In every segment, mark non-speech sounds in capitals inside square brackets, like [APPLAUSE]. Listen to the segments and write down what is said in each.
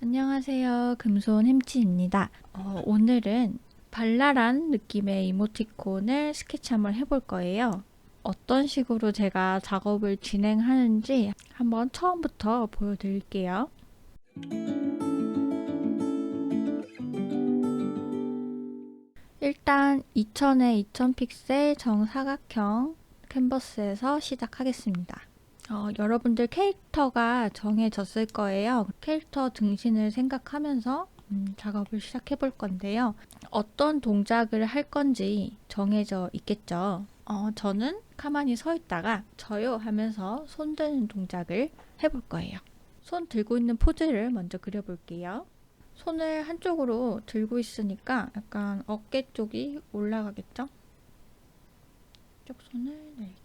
안녕하세요. 금손 햄치입니다. 어, 오늘은 발랄한 느낌의 이모티콘을 스케치 한번 해볼 거예요. 어떤 식으로 제가 작업을 진행하는지 한번 처음부터 보여드릴게요. 일단 2000에 2000 픽셀 정사각형 캔버스에서 시작하겠습니다. 어, 여러분들 캐릭터가 정해졌을 거예요. 캐릭터 등신을 생각하면서 음, 작업을 시작해 볼 건데요. 어떤 동작을 할 건지 정해져 있겠죠. 어, 저는 가만히 서 있다가 저요 하면서 손 드는 동작을 해볼 거예요. 손 들고 있는 포즈를 먼저 그려볼게요. 손을 한쪽으로 들고 있으니까 약간 어깨 쪽이 올라가겠죠? 이쪽 손을. 이렇게.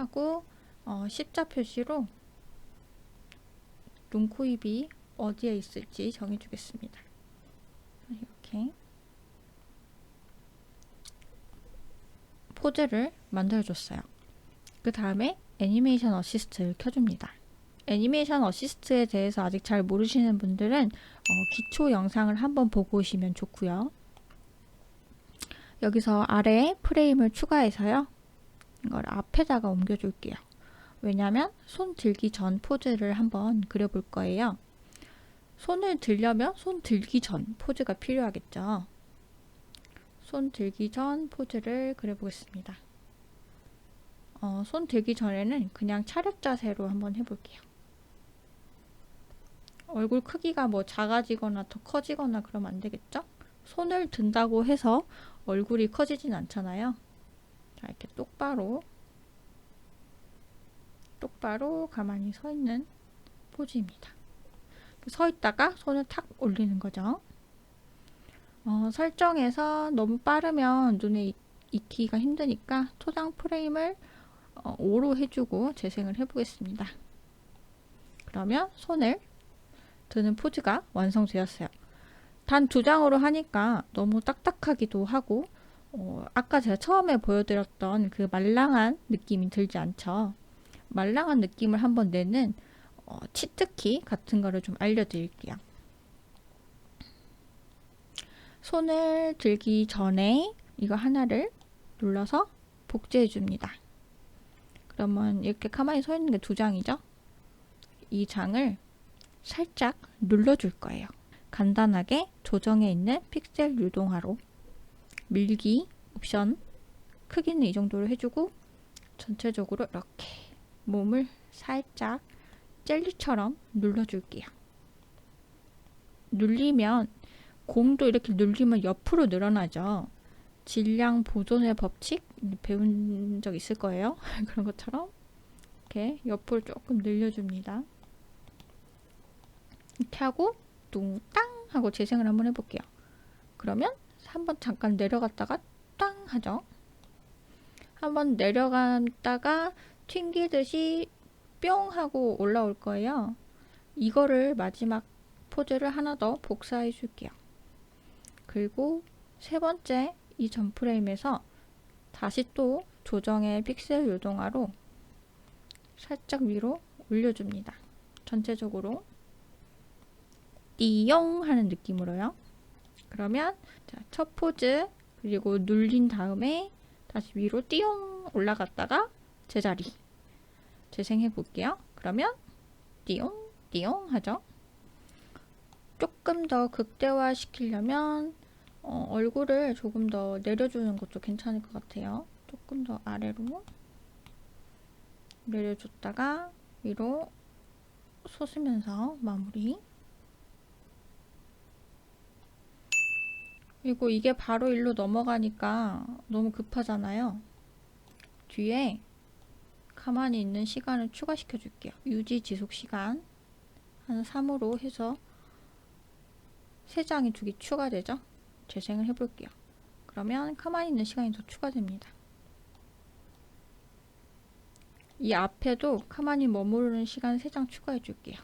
하고 어, 십자 표시로 눈, 코, 입이 어디에 있을지 정해주겠습니다. 이렇게 포즈를 만들어줬어요. 그 다음에 애니메이션 어시스트를 켜줍니다. 애니메이션 어시스트에 대해서 아직 잘 모르시는 분들은 어, 기초 영상을 한번 보고 오시면 좋고요. 여기서 아래에 프레임을 추가해서요. 이걸 앞에다가 옮겨줄게요. 왜냐면 손 들기 전 포즈를 한번 그려볼 거예요. 손을 들려면 손 들기 전 포즈가 필요하겠죠. 손 들기 전 포즈를 그려보겠습니다. 어, 손 들기 전에는 그냥 차렷 자세로 한번 해볼게요. 얼굴 크기가 뭐 작아지거나 더 커지거나 그러면 안 되겠죠? 손을 든다고 해서 얼굴이 커지진 않잖아요. 자, 이렇게 똑바로 똑바로 가만히 서 있는 포즈입니다. 서 있다가 손을 탁 올리는 거죠. 어, 설정에서 너무 빠르면 눈에 익- 익히기가 힘드니까 초장 프레임을 어, 5로 해주고 재생을 해보겠습니다. 그러면 손을 드는 포즈가 완성되었어요. 단 두 장으로 하니까 너무 딱딱하기도 하고 어, 아까 제가 처음에 보여드렸던 그 말랑한 느낌이 들지 않죠. 말랑한 느낌을 한번 내는 어, 치트키 같은 거를 좀 알려드릴게요. 손을 들기 전에 이거 하나를 눌러서 복제해 줍니다. 그러면 이렇게 가만히 서 있는 게 두 장이죠? 이 장을 살짝 눌러줄 거예요. 간단하게 조정해 있는 픽셀 유동화로 밀기 옵션 크기는 이 정도로 해주고 전체적으로 이렇게 몸을 살짝 젤리처럼 눌러줄게요. 눌리면 곰도 이렇게 눌리면 옆으로 늘어나죠. 질량 보존의 법칙 배운 적 있을 거예요. [LAUGHS] 그런 것처럼 이렇게 옆으로 조금 늘려줍니다. 이렇게 하고 뚱땅 하고 재생을 한번 해볼게요. 그러면 한번 잠깐 내려갔다가 땅 하죠. 한번 내려갔다가 튕기듯이 뿅 하고 올라올 거예요. 이거를 마지막 포즈를 하나 더 복사해 줄게요. 그리고 세 번째 이 전 프레임에서 다시 또 조정의 픽셀 요동화로 살짝 위로 올려줍니다. 전체적으로 띠용 하는 느낌으로요. 그러면 자, 첫 포즈 그리고 눌린 다음에 다시 위로 띠용 올라갔다가 제자리 재생해 볼게요. 그러면 띠용 띠용 하죠. 조금 더 극대화 시키려면 어, 얼굴을 조금 더 내려주는 것도 괜찮을 것 같아요. 조금 더 아래로 내려줬다가 위로 솟으면서 마무리. 그리고 이게 바로 일로 넘어가니까 너무 급하잖아요. 뒤에 가만히 있는 시간을 추가시켜 줄게요. 유지 지속 시간 한 3으로 해서 3장이 두 개 추가되죠? 재생을 해볼게요. 그러면 가만히 있는 시간이 더 추가됩니다. 이 앞에도 가만히 머무르는 시간 3장 추가해 줄게요.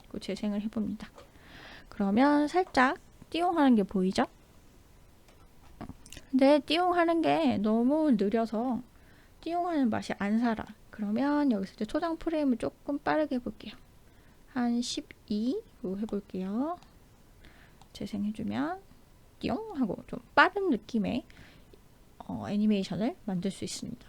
그리고 재생을 해봅니다. 그러면 살짝 띠용하는 게 보이죠? 근데 띠용하는 게 너무 느려서 띠용하는 맛이 안 살아. 그러면 여기서 이제 초장 프레임을 조금 빠르게 해볼게요. 한 12로 해볼게요. 재생해주면 띠용 하고 좀 빠른 느낌의 어, 애니메이션을 만들 수 있습니다.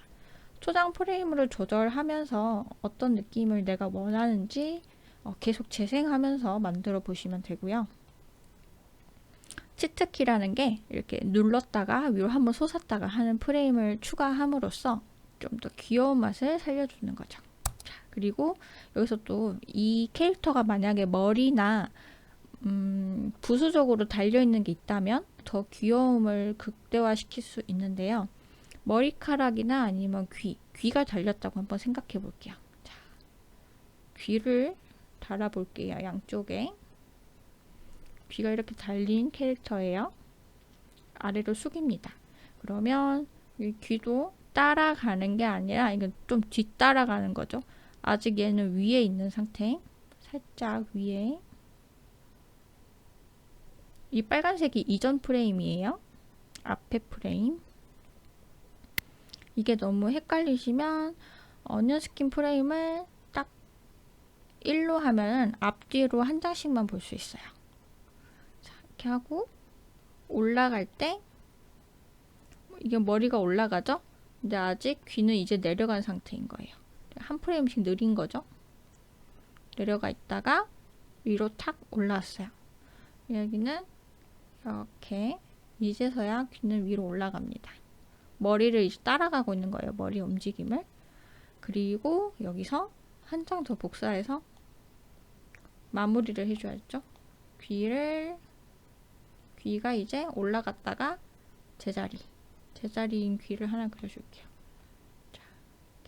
초장 프레임을 조절하면서 어떤 느낌을 내가 원하는지 어, 계속 재생하면서 만들어 보시면 되고요. 치트키라는 게 이렇게 눌렀다가 위로 한번 솟았다가 하는 프레임을 추가함으로써 좀 더 귀여운 맛을 살려주는 거죠. 자, 그리고 여기서 또 이 캐릭터가 만약에 머리나 음, 부수적으로 달려있는 게 있다면 더 귀여움을 극대화시킬 수 있는데요. 머리카락이나 아니면 귀, 귀가 달렸다고 한번 생각해 볼게요. 자, 귀를 달아볼게요. 양쪽에. 귀가 이렇게 달린 캐릭터예요. 아래로 숙입니다. 그러면 이 귀도 따라가는 게 아니라 이건 좀 뒤따라가는 거죠. 아직 얘는 위에 있는 상태. 살짝 위에. 이 빨간색이 이전 프레임이에요. 앞에 프레임. 이게 너무 헷갈리시면 어니언 스킨 프레임을 딱 1로 하면 앞뒤로 한 장씩만 볼 수 있어요. 자, 이렇게 하고 올라갈 때 이게 머리가 올라가죠? 근데 아직 귀는 이제 내려간 상태인 거예요. 한 프레임씩 느린 거죠? 내려가 있다가 위로 탁 올라왔어요. 여기는 이렇게 이제서야 귀는 위로 올라갑니다. 머리를 이제 따라가고 있는 거예요. 머리 움직임을. 그리고 여기서 한 장 더 복사해서 마무리를 해줘야죠. 귀를 귀가 이제 올라갔다가 제자리 제자리인 귀를 하나 그려줄게요. 자,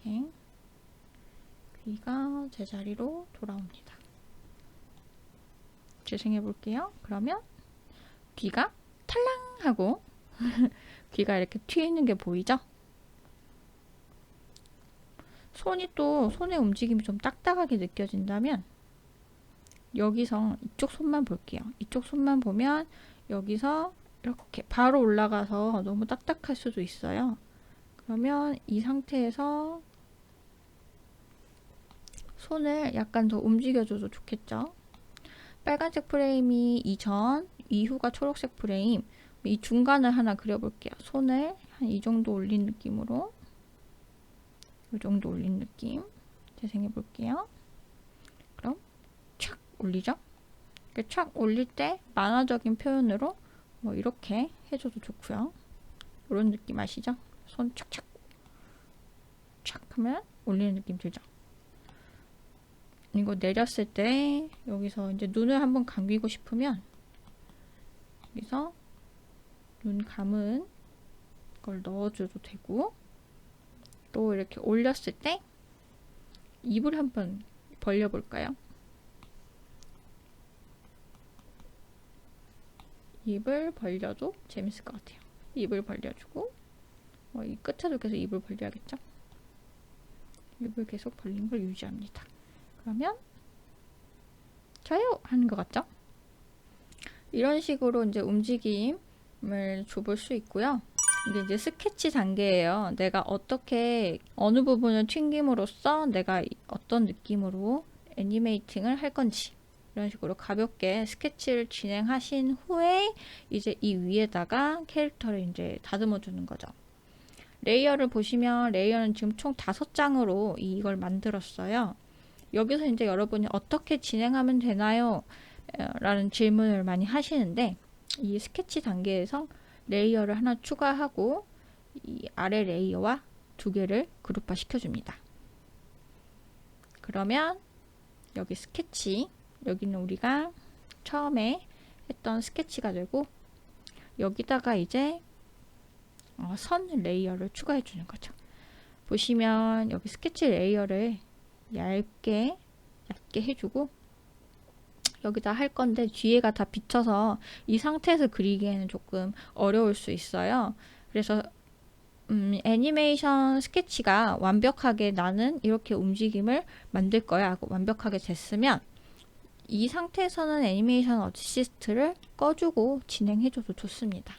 이렇게 귀가 제자리로 돌아옵니다. 재생해 볼게요. 그러면 귀가 탈랑 하고 [LAUGHS] 귀가 이렇게 튀는 게 보이죠? 손이 또 손의 움직임이 좀 딱딱하게 느껴진다면 여기서 이쪽 손만 볼게요. 이쪽 손만 보면 여기서 이렇게 바로 올라가서 너무 딱딱할 수도 있어요. 그러면 이 상태에서 손을 약간 더 움직여줘도 좋겠죠. 빨간색 프레임이 이전, 이후가 초록색 프레임, 이 중간을 하나 그려볼게요. 손을 한 이 정도 올린 느낌으로 이 정도 올린 느낌 재생해 볼게요. 그럼 착 올리죠? 착 올릴 때 만화적인 표현으로 뭐 이렇게 해줘도 좋고요. 이런 느낌 아시죠? 손 착착 착 하면 올리는 느낌 들죠? 이거 내렸을 때 여기서 이제 눈을 한번 감기고 싶으면 여기서 눈 감은 걸 넣어줘도 되고 또 이렇게 올렸을 때 입을 한번 벌려볼까요? 입을 벌려도 재밌을 것 같아요. 입을 벌려주고 어, 이 끝에도 계속 입을 벌려야겠죠? 입을 계속 벌린 걸 유지합니다. 그러면 저요 하는 것 같죠? 이런 식으로 이제 움직임을 줘볼 수 있고요. 이게 이제 스케치 단계예요. 내가 어떻게 어느 부분을 튕김으로써 내가 어떤 느낌으로 애니메이팅을 할 건지 이런 식으로 가볍게 스케치를 진행하신 후에 이제 이 위에다가 캐릭터를 이제 다듬어 주는 거죠. 레이어를 보시면 레이어는 지금 총 다섯 장으로 이걸 만들었어요. 여기서 이제 여러분이 어떻게 진행하면 되나요? 라는 질문을 많이 하시는데 이 스케치 단계에서 레이어를 하나 추가하고 이 아래 레이어와 두 개를 그룹화 시켜줍니다. 그러면 여기 스케치 여기는 우리가 처음에 했던 스케치가 되고 여기다가 이제 어, 선 레이어를 추가해 주는 거죠. 보시면 여기 스케치 레이어를 얇게 얇게 해주고 여기다 할 건데 뒤에가 다 비쳐서 이 상태에서 그리기에는 조금 어려울 수 있어요. 그래서 음, 애니메이션 스케치가 완벽하게 나는 이렇게 움직임을 만들 거야 하고 완벽하게 됐으면 이 상태에서는 애니메이션 어시스트를 꺼주고 진행해줘도 좋습니다.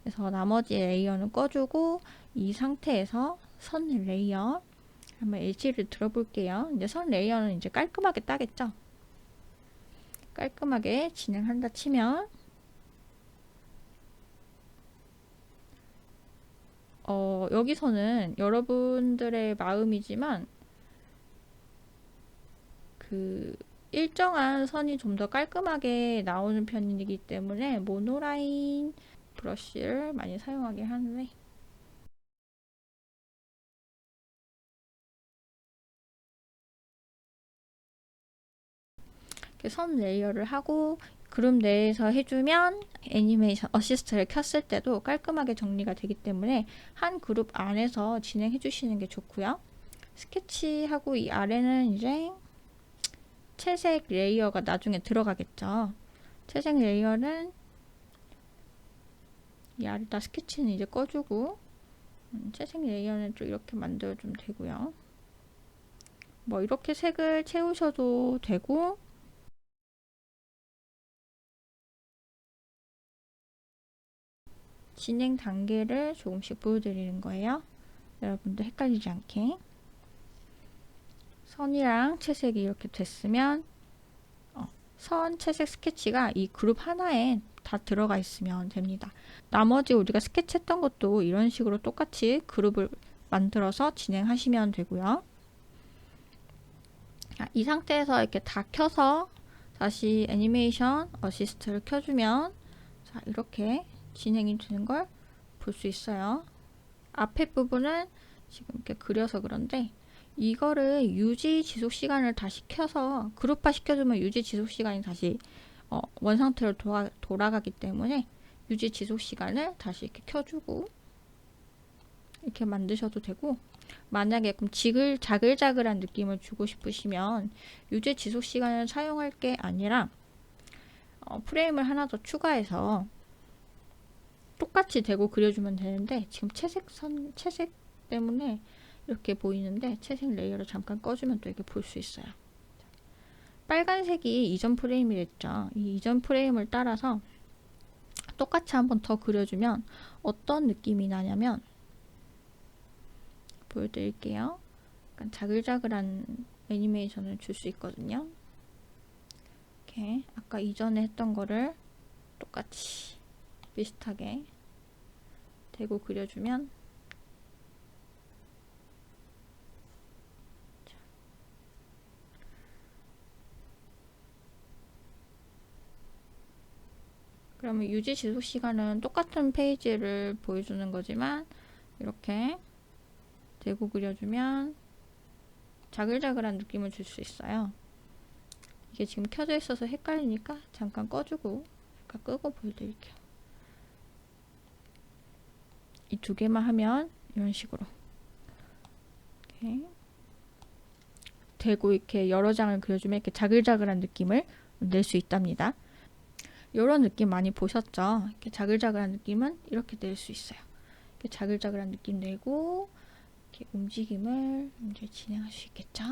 그래서 나머지 레이어는 꺼주고 이 상태에서 선 레이어 한번 엣지를 들어볼게요. 이제 선 레이어는 이제 깔끔하게 따겠죠? 깔끔하게 진행한다 치면 어, 여기서는 여러분들의 마음이지만 그 일정한 선이 좀 더 깔끔하게 나오는 편이기 때문에 모노라인 브러쉬를 많이 사용하게 하는데 이렇게 선 레이어를 하고 그룹 내에서 해주면 애니메이션 어시스트를 켰을 때도 깔끔하게 정리가 되기 때문에 한 그룹 안에서 진행해 주시는 게 좋고요. 스케치하고 이 아래는 이제 채색 레이어가 나중에 들어가겠죠. 채색 레이어는 이 아래다 스케치는 이제 꺼주고 음, 채색 레이어는 좀 이렇게 만들어주면 되고요. 뭐 이렇게 색을 채우셔도 되고 진행 단계를 조금씩 보여드리는 거예요. 여러분도 헷갈리지 않게. 선이랑 채색이 이렇게 됐으면 어, 선, 채색, 스케치가 이 그룹 하나에 다 들어가 있으면 됩니다. 나머지 우리가 스케치했던 것도 이런 식으로 똑같이 그룹을 만들어서 진행하시면 되고요. 아, 이 상태에서 이렇게 다 켜서 다시 애니메이션 어시스트를 켜주면 자 이렇게 진행이 되는 걸 볼 수 있어요. 앞에 부분은 지금 이렇게 그려서 그런데 이거를 유지 지속 시간을 다 시 켜서 그룹화 시켜주면 유지 지속 시간이 다시 어, 원상태로 돌아, 돌아가기 때문에 유지 지속 시간을 다시 이렇게 켜주고 이렇게 만드셔도 되고 만약에 그럼 지글 자글자글한 느낌을 주고 싶으시면 유지 지속 시간을 사용할 게 아니라 어, 프레임을 하나 더 추가해서 똑같이 대고 그려주면 되는데 지금 채색 선 채색 때문에 이렇게 보이는데 채색 레이어를 잠깐 꺼주면 또 이렇게 볼 수 있어요. 빨간색이 이전 프레임이 됐죠. 이 이전 프레임을 따라서 똑같이 한번 더 그려주면 어떤 느낌이 나냐면 보여드릴게요. 약간 자글자글한 애니메이션을 줄 수 있거든요. 이렇게 아까 이전에 했던 거를 똑같이 비슷하게 대고 그려주면 그러면 유지 지속 시간은 똑같은 페이지를 보여주는 거지만 이렇게 대고 그려주면 자글자글한 느낌을 줄 수 있어요. 이게 지금 켜져 있어서 헷갈리니까 잠깐 꺼주고 잠깐 끄고 보여드릴게요. 이 두 개만 하면 이런 식으로 이렇게 대고 이렇게 여러 장을 그려주면 이렇게 자글자글한 느낌을 낼 수 있답니다. 이런 느낌 많이 보셨죠? 이렇게 자글자글한 느낌은 이렇게 낼 수 있어요. 이렇게 자글자글한 느낌 내고 이렇게 움직임을 이제 진행할 수 있겠죠?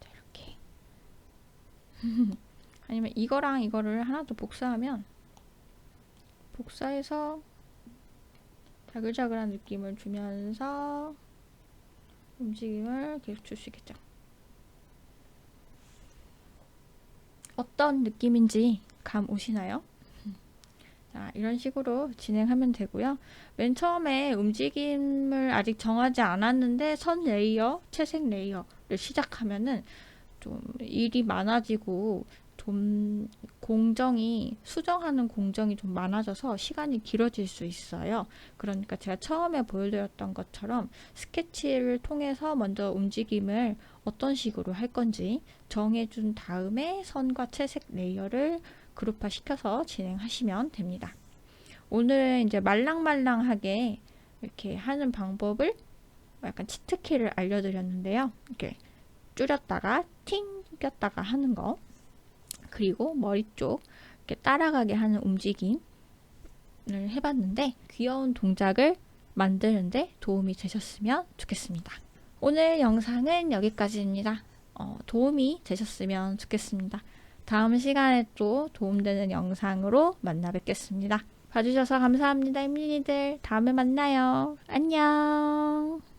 자, 이렇게 [LAUGHS] 아니면 이거랑 이거를 하나 더 복사하면 복사해서 자글자글한 느낌을 주면서 움직임을 계속 줄 수 있겠죠. 어떤 느낌인지 감 오시나요? 자, 이런 식으로 진행하면 되고요. 맨 처음에 움직임을 아직 정하지 않았는데 선 레이어, 채색 레이어를 시작하면은 좀 일이 많아지고 좀 공정이 수정하는 공정이 좀 많아져서 시간이 길어질 수 있어요. 그러니까 제가 처음에 보여드렸던 것처럼 스케치를 통해서 먼저 움직임을 어떤 식으로 할 건지 정해준 다음에 선과 채색 레이어를 그룹화 시켜서 진행하시면 됩니다. 오늘은 이제 말랑말랑하게 이렇게 하는 방법을 약간 치트키를 알려드렸는데요. 이렇게 줄였다가 튕겼다가 하는 거 그리고 머리 쪽 이렇게 따라가게 하는 움직임을 해봤는데 귀여운 동작을 만드는데 도움이 되셨으면 좋겠습니다. 오늘 영상은 여기까지입니다. 어, 도움이 되셨으면 좋겠습니다. 다음 시간에 또 도움되는 영상으로 만나 뵙겠습니다. 봐주셔서 감사합니다, 임린이들. 다음에 만나요. 안녕.